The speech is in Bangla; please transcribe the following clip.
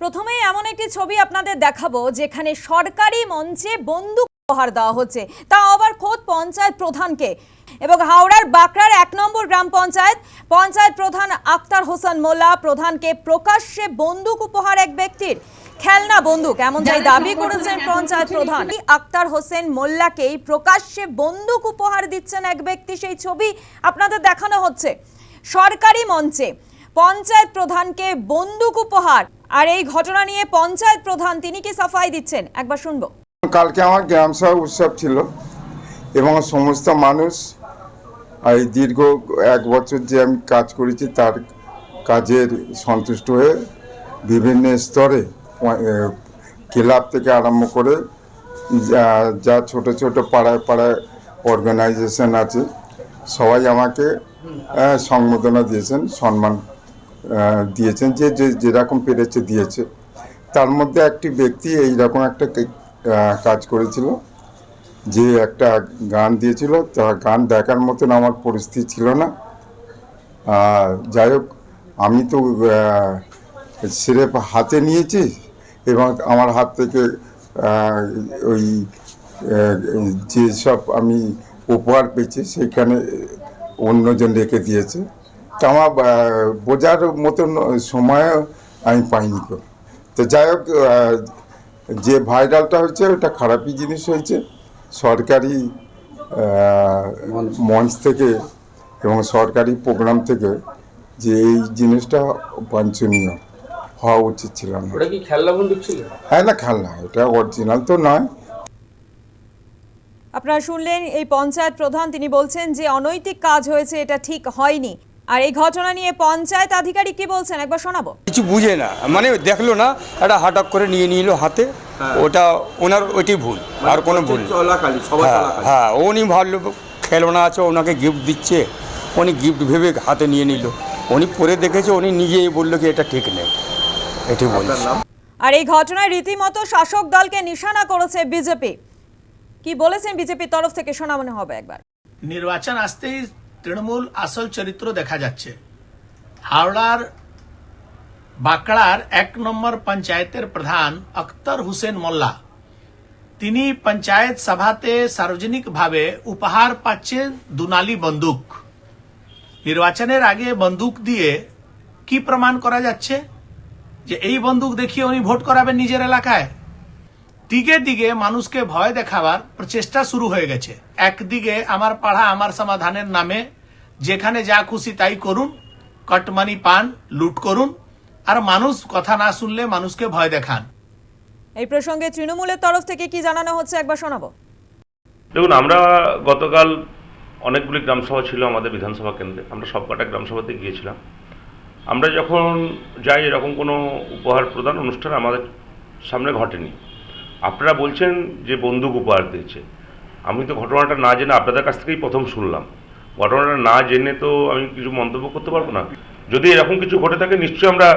প্রথমেই এমন একটি ছবি আপনাদের দেখাবো, যেখানে সরকারি মঞ্চে বন্দুক উপহার দেওয়া হচ্ছে। তা আবার খোদ পঞ্চায়েত প্রধানকে। এবং হাওড়ার বাঁকড়ার এক নম্বর গ্রাম পঞ্চায়েত পঞ্চায়েত প্রধান আক্তার হোসেন মোল্লা প্রধানকে প্রকাশ্যে বন্দুক উপহার এক ব্যক্তির। খেলনা বন্দুক এমনটাই দাবি করেছেন পঞ্চায়েত প্রধান। আক্তার হোসেন মোল্লাকেই প্রকাশ্যে বন্দুক উপহার দিচ্ছেন এক ব্যক্তি, সেই ছবি আপনাদের দেখানো হচ্ছে। সরকারি মঞ্চে পঞ্চায়েত প্রধানকে বন্দুক উপহার আর এই ঘটনা নিয়ে পঞ্চায়েত প্রধান তিনি কি সাফাই দিচ্ছেন? একবার শুনব। কালকে আমার গ্রাম সভা উৎসব ছিল এবং সমস্ত মানুষ এই দীর্ঘ এক বছর যে আমি কাজ করেছি তার কাজের সন্তুষ্ট হয়ে বিভিন্ন স্তরে ক্লাব থেকে আরম্ভ করে যা ছোট ছোট পাড়ায় পাড়ায় অর্গানাইজেশন আছে, সবাই আমাকে সংবর্ধনা দিয়েছেন, সম্মান দিয়েছেন, যে যে যেরকম পেরেছে দিয়েছে। তার মধ্যে একটি ব্যক্তি এই রকম একটা কাজ করেছিল, যে একটা গান দিয়েছিল। তা গান দেখার মতন আমার পরিস্থিতি ছিল না। যাই হোক, আমি তো স্রেফ হাতে নিয়েছি এবং আমার হাত থেকে ওই যেসব আমি উপহার পেয়েছি, সেখানে অন্যজন রেখে দিয়েছে। আমার বোঝার মতন সময় আমি পাইনি তো। তো যাই হোক যে ভাইরালটা হয়েছে ওটা খারাপই জিনিস হয়েছে। সরকারি মঞ্চ থেকে এবং সরকারি প্রোগ্রাম থেকে যে এই জিনিসটা বাঞ্ছনীয় হওয়া উচিত ছিল না। ওটা কি খেলনা বন্দুক ছিল? হ্যাঁ না খেলনা এটা অরিজিনাল তো নয়। আপনারা শুনলেন এই পঞ্চায়েত প্রধান তিনি বলছেন যে অনৈতিক কাজ হয়েছে এটা ঠিক হয়নি। আর এই ঘটনা নিয়ে পঞ্চায়েত আধিকারিক কি বলছেন? একবার শোনাবো। কিছু বুঝে না। মানে দেখল না একটা হাটাক করে নিয়ে নিল হাতে। ওটা ওনার ওইটি ভুল আর কোনো ভুল হ্যাঁ হ্যাঁ উনি ভাবলো খেলনা আছে ওনাকে গিফট দিচ্ছে। উনি গিফট ভেবে হাতে নিয়ে নিল। উনি পরে দেখেছে উনি নিজেই বলল কি এটা ঠিক নেই। এটি বলছে। আর এই ঘটনায় রীতিমতো শাসক দলকে নিশানা করেছে বিজেপি। কি বলেছেন বিজেপির তরফ থেকে? শোনানো হবে একবার। নির্বাচন আসতেই তৃণমূল আসল চরিত্র দেখা যাচ্ছে। হাওড়ার বাঁকড়ার এক নম্বর পঞ্চায়েতের প্রধান আক্তার হুসেন মোল্লা। তিনি পঞ্চায়েত সভাতে সার্বজনিকভাবে উপহার পাচ্ছেন দুনালি বন্দুক। নির্বাচনের আগে বন্দুক দিয়ে কি প্রমাণ করা যাচ্ছে? যে এই বন্দুক দেখিয়ে উনি ভোট করাবেন নিজের এলাকায়। দিকে দিকে মানুষকে ভয় দেখাবার প্রচেষ্টা শুরু হয়ে গেছে। একদিকে আমার পাড়া আমার সমাধানের নামে যেখানে যা খুশি তাই করুন কটমানি পান লুট করুন আর মানুষ কথা না শুনলে মানুষকে ভয় দেখান। এই প্রসঙ্গে তৃণমূলের তরফ থেকে কি জানানো হচ্ছে একবার শোনাবো। দেখুন আমরা গতকাল অনেকগুলি গ্রামসভা ছিল আমাদের বিধানসভা কেন্দ্রে। আমরা সব সবকটা গ্রামসভাতে গিয়েছিলাম। আমরা যখন যাই এরকম কোনো উপহার প্রদান অনুষ্ঠান আমাদের সামনে ঘটেনি। আপনারা বলছেন যে বন্দুক উপহার দিয়েছে। আমি তো ঘটনাটা না জেনে আপনাদের কাছ থেকেই প্রথম শুনলাম। ঘটনাটা না জেনে তো আমি কিছু মন্তব্য করতে পারব না। যদি এরকম কিছু ঘটে থাকে, নিশ্চয়ই আমরা